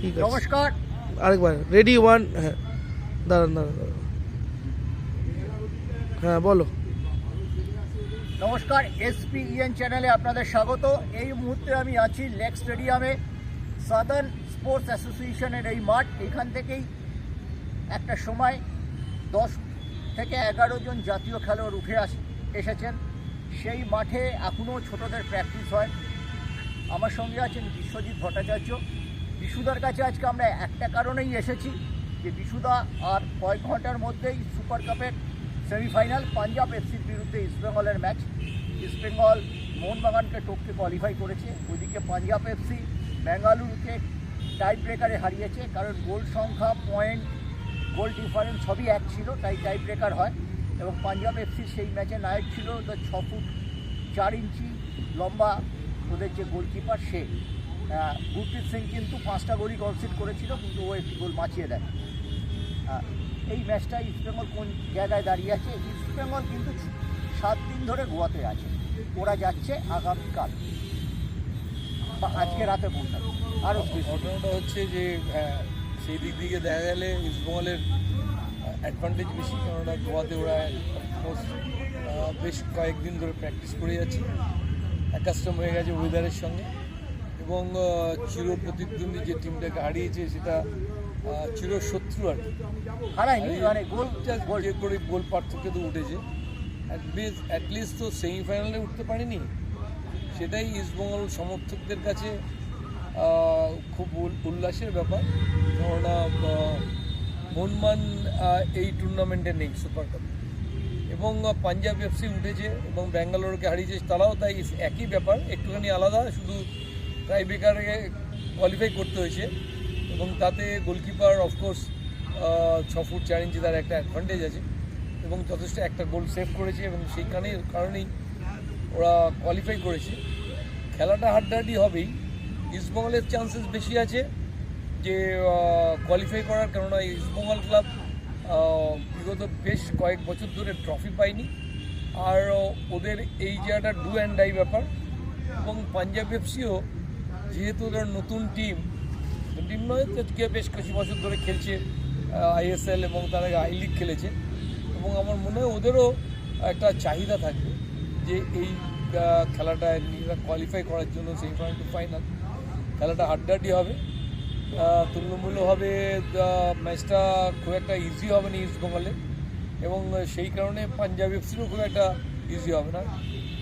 ঠিক আছে। নমস্কার। আরেকবার রেডি ওয়ান হ্যাঁ দাঁড়ান দাঁড়ান দাঁড়ান। হ্যাঁ বলো। নমস্কার এসপিইএন চ্যানেলে আপনাদের স্বাগত। এই মুহূর্তে আমি আছি লেক স্টেডিয়ামে সাদার্ন স্পোর্টস অ্যাসোসিয়েশনের এই মাঠ। এখান থেকেই একটা সময় দশ থেকে এগারো জন জাতীয় খেলোয়াড় উঠে আস এসেছেন। সেই মাঠে এখনও ছোটদের প্র্যাকটিস হয়। আমার সঙ্গে আছেন বিশ্বজিৎ ভট্টাচার্য। বিশুদার কাছে আজকে আমরা একটা কারণেই এসেছি যে বিশুদা আর কয়েক ঘণ্টার মধ্যেই সুপার কাপের সেমিফাইনাল পাঞ্জাব এফসির বিরুদ্ধে ইস্টবেঙ্গলের ম্যাচ। ইস্টবেঙ্গল মোহনবাগানকে টপকে কোয়ালিফাই করেছে। ওইদিকে পাঞ্জাব এফসি বেঙ্গালুরুকে টাই ব্রেকারে হারিয়েছে, কারণ গোল সংখ্যা পয়েন্ট গোল ডিফারেন্স সবই এক ছিল, তাই টাই ব্রেকার হয়। এবং পাঞ্জাব এফসির সেই ম্যাচে নায়ক ছিল ছ ফুট চার ইঞ্চি লম্বা ওদের যে গোলকিপার সে। গুরপ্রীত সিং কিন্তু পাঁচটা গোলই কনসিড করেছিল, কিন্তু ও একটি গোল বাঁচিয়ে দেয়। এই ম্যাচটা ইস্টবেঙ্গল কোন জায়গায় দাঁড়িয়ে আছে? ইস্টবেঙ্গল কিন্তু সাত দিন ধরে গোয়াতে আছে। ওরা যাচ্ছে আগামীকাল। বা আজকে রাতে পর্যন্ত আরও ঘটনাটা হচ্ছে যে সেই দিক থেকে দেখা গেলে ইস্টবেঙ্গলের অ্যাডভান্টেজ বেশি, কেননা গোয়াতে ওরা বেশ কয়েকদিন ধরে প্র্যাকটিস করে যাচ্ছে। অ্যাকাস্টম হয়ে গেছে ওয়েদারের সঙ্গে। এবং চির প্রতিদ্বন্দ্বী যে টিমটাকে হারিয়েছে সেটা আহ, চির শত্রু আর কি। হারায়নি মানে গোল যে করে গোল পার্থক্য তো উঠেছে। অ্যাটলিস্ট তো সেমিফাইনালে উঠতে পারেনি। সেটাই ইস্টবেঙ্গল সমর্থকদের কাছে খুব উল্লাসের ব্যাপার। কেননা মনমান এই টুর্নামেন্টে নেই সুপার কাপ এবং পাঞ্জাব এফসি উঠেছে এবং ব্যাঙ্গালোরকে হারিয়েছে তারাও তাই একই ব্যাপার। একটুখানি আলাদা শুধু ট্রাইবেকারকে কোয়ালিফাই করতে হয়েছে এবং তাতে গোলকিপার অফকোর্স ছ ফুট চার ইঞ্চি তার একটা অ্যাডভান্টেজ আছে এবং যথেষ্ট একটা গোল সেভ করেছে এবং সেইখানে কারণেই ওরা কোয়ালিফাই করেছে। খেলাটা হাড্ডাহাড্ডি হবেই। ইস্টবেঙ্গলের চান্সেস বেশি আছে যে কোয়ালিফাই করার, কেননা ইস্টবেঙ্গল ক্লাব বিগত বেশ কয়েক বছর ধরে ট্রফি পায়নি। আর ওদের এই জায়গাটা ডু অ্যান্ড ডাই ব্যাপার এবং পাঞ্জাব এফসিও যেহেতু ওদের নতুন টিম টিম নয় কে বেশ কিছু বছর ধরে খেলছে আইএসএল এবং তারা আই লিগ খেলেছে। এবং আমার মনে হয় ওদেরও একটা চাহিদা থাকবে যে এই আহ, খেলাটায় নিজেরা কোয়ালিফাই করার জন্য সেমিফাইনাল টু ফাইনাল খেলাটা হাড্ডাহাড্ডি হবে। আহ, তুল্যমূল্যভাবে আহ, ম্যাচটা খুব একটা ইজি হবে না ইস্টবেঙ্গলে এবং সেই কারণে পাঞ্জাব এফসিরও খুব একটা ইজি হবে না।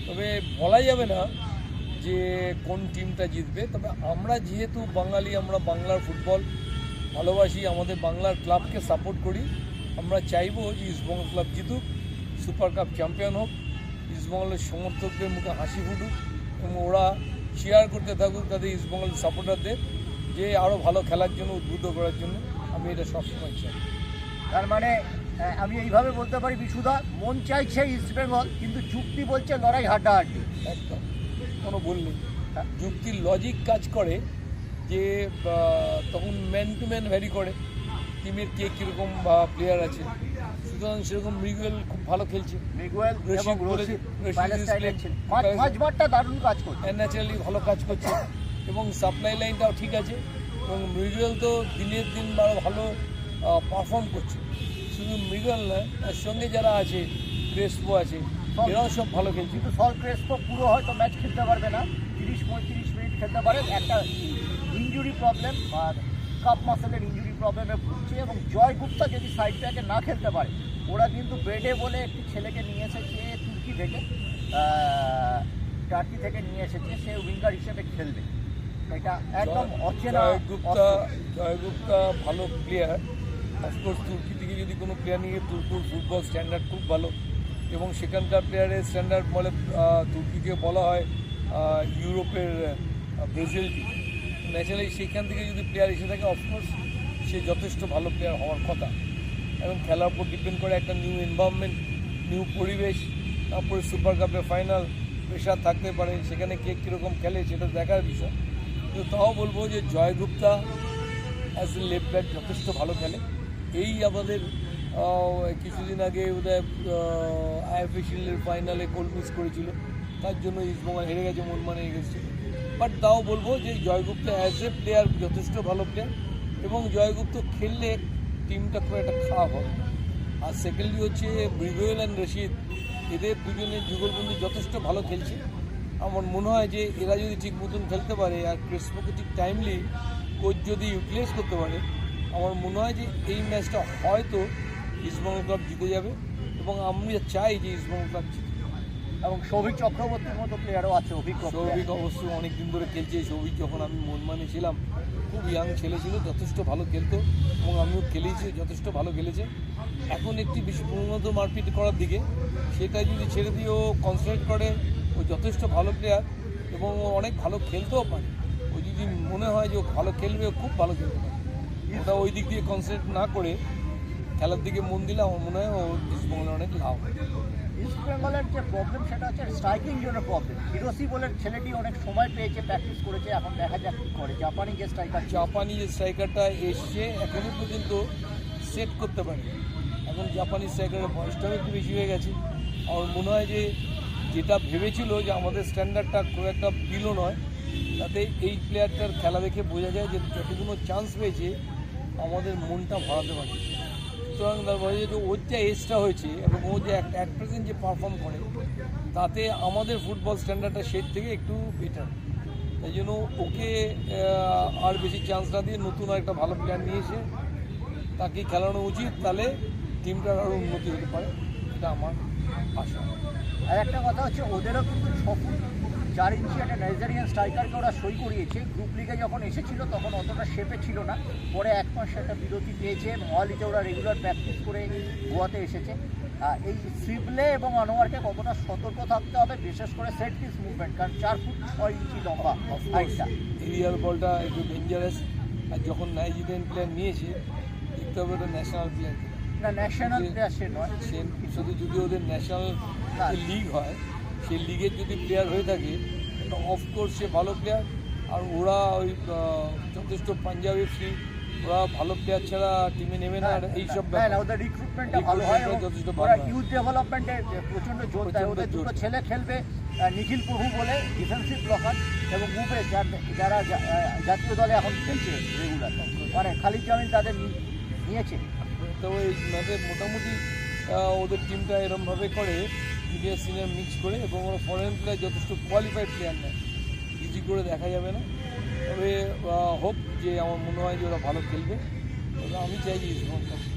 তবে বলা যাবে না যে কোন টিমটা জিতবে তবে আমরা যেহেতু বাঙালি আমরা বাংলার ফুটবল ভালোবাসি আমাদের বাংলার ক্লাবকে সাপোর্ট করি আমরা চাইব যে ইস্টবেঙ্গল ক্লাব জিতুক সুপার কাপ চ্যাম্পিয়ন হোক ইস্টবেঙ্গলের সমর্থকদের মুখে হাসি ফুটুক এবং ওরা শেয়ার করতে থাকুক তাদের ইস্টবেঙ্গল সাপোর্টারদের যে আরও ভালো খেলার জন্য উদ্বুদ্ধ করার জন্য আমি এটা সবসময় চাই। তার মানে আমি এইভাবে বলতে পারি বিশুদা মন চাইছে ইস্টবেঙ্গল কিন্তু চুক্তি বলছে লড়াই হাড্ডাহাড্ডি। একদম। কোনো ভুল নেই যুক্তির লজিক কাজ করে যে তখন ম্যান টু ম্যান ভ্যারি করে টিমের কে কীরকম প্লেয়ার আছে। সুতরাং সেরকম মৃগুয়েল খুব ভালো খেলছে। ন্যাচারালি ভালো কাজ করছে। এবং সাপ্লাই লাইনটাও ঠিক আছে। এবং মৃগুয়েল তো দিনের দিন আরও ভালো পারফর্ম করছে। শুধু মৃগুয়েল নয় তার সঙ্গে যারা আছে ক্রেসপো আছে এরাও সব ভালো খেলছে। কিন্তু সল ক্রেসপো পুরো হয়তো ম্যাচ খেলতে পারবে না। তিরিশ পঁয়ত্রিশ মিনিট খেলতে পারে। একটা ইঞ্জুরি প্রবলেম আর কাপ মাসেলের ইঞ্জুরি প্রবলেমে ভুগছে এবং জয় গুপ্তা যদি সাইড ব্যাকে না খেলতে পারে ওরা কিন্তু বেডে বলে একটি ছেলেকে নিয়ে এসেছে তুর্কি থেকে টার্কি থেকে নিয়ে এসেছে। সে উইঙ্গার হিসেবে খেলবে। এটা একদম অচেনা জয় গুপ্তা অস্ত্র। জয় গুপ্তা ভালো প্লেয়ার অফকোর্স তুর্কি থেকে যদি কোনো প্লেয়ার নিয়ে তুর্কুর ফুটবল স্ট্যান্ডার্ড খুব ভালো। এবং সেখানকার প্লেয়ারের স্ট্যান্ডার্ড বলে তুর্কিকে বলা হয় ইউরোপের ব্রাজিল ন্যাচারালি সেখান থেকে যদি প্লেয়ার এসে থাকে অফকোর্স সে যথেষ্ট ভালো প্লেয়ার হওয়ার কথা। এবং খেলার উপর ডিপেন্ড করে একটা নিউ এনভায়রনমেন্ট নিউ পরিবেশ, তারপরে সুপার কাপের ফাইনাল প্রেশার থাকতে পারে, সেখানে কে কীরকম খেলে সেটা দেখার বিষয়। কিন্তু তাও বলব যে Joy Gupta as a left back যথেষ্ট ভালো খেলে। এই আমাদের কিছুদিন আগে ওদের আইএফএ শিল্ডের ফাইনালে গোল মিস করেছিল। তার জন্য ইস্টবেঙ্গল হেরে গেছে, মন মানে গেছে। বাট তাও বলব যে জয়গুপ্ত অ্যাজ এ প্লেয়ার যথেষ্ট ভালো প্লেয়ার এবং জয়গুপ্ত খেললে টিমটা খুব একটা খারাপ হবে আর সেকেন্ডলি হচ্ছে মৃগোয়েল অ্যান্ড রশিদ, এদের দুজনের যুগলবন্দি যথেষ্ট ভালো খেলছে। আমার মনে হয় যে এরা যদি ঠিক মতন খেলতে পারে আর ক্রিসপোকে ঠিক টাইমলি কোচ যদি ইউটিলাইজ করতে পারে, আমার মনে হয় যে এই ম্যাচটা হয়তো ইস্টবেঙ্গল ক্লাব জিতে যাবে এবং আমি চাই যে ইস্টবেঙ্গল ক্লাব জিতে এবং সৌভিক চক্রবর্তীর মতো প্লেয়ারও আছে অভিজ্ঞ সৌভিক অবশ্যই অনেক দিন ধরে খেলছে। সৌভিক যখন আমি মনমানে ছিলাম খুব ইয়াং ছেলে ছিল যথেষ্ট ভালো খেলতো এবং আমিও খেলেছি যথেষ্ট ভালো খেলেছে। এখন একটি বেশি উন্নত মারপিট করার দিকে সেটা যদি ছেড়ে দিয়ে ও কনসেন্ট্রেট করে ও যথেষ্ট ভালো প্লেয়ার এবং ও অনেক ভালো খেলতেও পারে। ও যদি মনে হয় যে ও ভালো খেলবে ও খুব ভালো খেলতে পারে। ওটা ওই দিক দিয়ে কনসেন্ট্রেট না করে খেলার দিকে মন দিলে আমার মনে হয় ও ইস্টবেঙ্গলের অনেক লাভ ইস্ট বেঙ্গলের যে প্রবলেম সেটা হচ্ছে স্ট্রাইকিং জন্য প্রবলেম হিরোসি বলে ছেলেটি অনেক সময় পেয়েছে প্র্যাকটিস করেছে এখন দেখা যাক কি করে। জাপানি যে স্ট্রাইকার জাপানি যে স্ট্রাইকারটা এসছে এখনও পর্যন্ত সেট করতে পারে এখন জাপানি স্ট্রাইকারের বয়সটাও একটু বেশি হয়ে গেছে। আমার মনে হয় যে যেটা ভেবেছিল যে আমাদের স্ট্যান্ডার্ডটা খুব একটা বিলো নয় তাতে এই প্লেয়ারটার খেলা দেখে বোঝা যায় যে যতগুলো চান্স পেয়েছে আমাদের মনটা ভরাতে পারে সুতরাং তার যায় যে ওর যে এজটা হয়েছে এবং ও যে অ্যাট প্রেজেন্ট যে পারফর্ম করে, তাতে আমাদের ফুটবল স্ট্যান্ডার্ডটা সের থেকে একটু বেটার তাই জন্য ওকে আর বেশি চান্স না দিয়ে নতুন একটা ভালো প্লেয়ার নিয়ে এসে তাকে খেলানো উচিত, তাহলে টিমটার আরও উন্নতি হতে পারে। এটা আমার আশা। আর একটা কথা হচ্ছে, ওদেরও কিন্তু ফুট চার ইঞ্চি একটা নাইজেরিয়ান স্ট্রাইকারকে ওরা সই করিয়েছে। গ্রুপ লিগে যখন এসেছিল তখন অতটা শেপে ছিল না। পরে এক মাস একটা বিরতি পেয়েছে। মহালিতে ওরা রেগুলার প্র্যাকটিস করে গোয়াতে এসেছে। এই সিবলে এবং আনোয়ারকে কতটা সতর্ক থাকতে হবে বিশেষ করে সেট পিস মুভমেন্ট কারণ চার ফুট ছয় ইঞ্চি লম্বা এরিয়াল বলটা একটু ডেঞ্জারাস আর যখন নাইজেরিয়ান প্লেয়ার নিয়েছে দেখতে হবে ওটা ন্যাশনাল প্লেয়ার না ন্যাশনাল প্লেয়ার সে নয়। সে শুধু যদি ওদের ন্যাশনাল লিগ হয় সেই লিগের যদি প্লেয়ার হয়ে থাকে অফকোর্স সে ভালো প্লেয়ার আর ওরা ওই যথেষ্ট পাঞ্জাবি ফ্রি ওরা ভালো প্লেয়ার ছাড়া টিমে নেবে না আর এইসব হ্যাঁ রিক্রুটমেন্টটা ভালো হয় যথেষ্ট ভালো ওরা ইউথ ডেভেলপমেন্টে প্রচণ্ড জোর দেয়। ওদের দুটো ছেলে খেলবে নিখিল প্রভু বলে ডিফেন্সিভ ব্লকার এবং মুভে যারা জাতীয় দলে এখন খেলছে রেগুলার মানে খালিদ জামিল তাদের নিয়েছে। তো ওই ম্যাচে মোটামুটি ওদের টিমটা এরমভাবে করে। জুনিয়র সিনিয়র মিক্স করে এবং ওরা ফরেন প্লেয়ার যথেষ্ট কোয়ালিফাইড প্লেয়ার নেয়। ইজি করে দেখা যাবে না। তবে হোপ যে আমার মনে হয় যে ওরা ভালো খেলবে। আমি চাই যে ইস্টবেঙ্গল